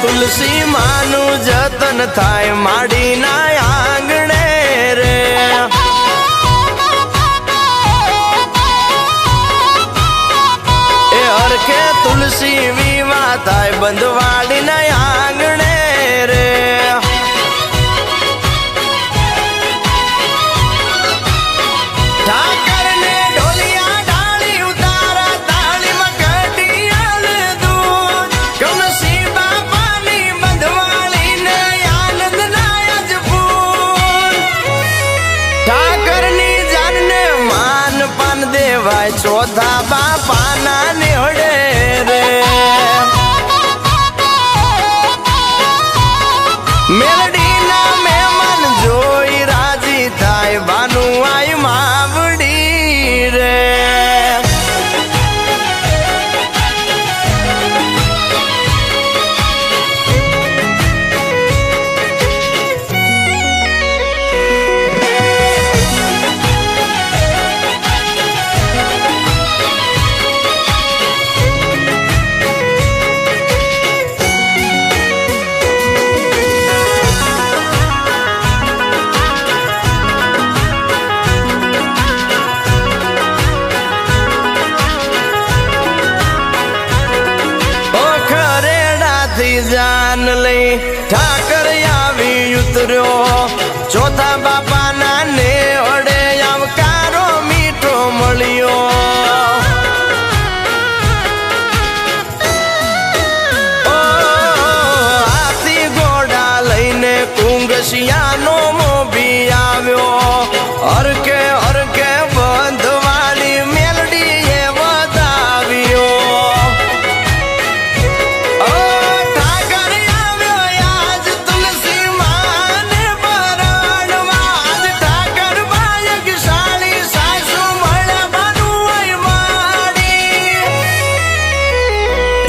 તુલસી માનું જતન થાય માડીના આંગણે રે. એ હરખે તુલસી right to ખરેડાથી જાન લઈ ઠાકર આવી ઉતર્યો. ચોથા બાપાના ને અડે આવકારો મીઠો મળ્યો. હાથી ઘોડા લઈને કુંગસિયાનો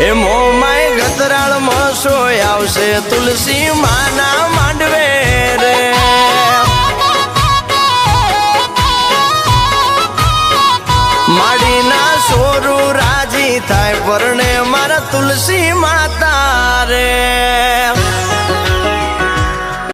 એ મોમાય ગતરાળ મસોય આવશે, તુલસી માના માંડવે રે. માડીના સોરું રાજી થાય પરણે મારા તુલસી માતા રે.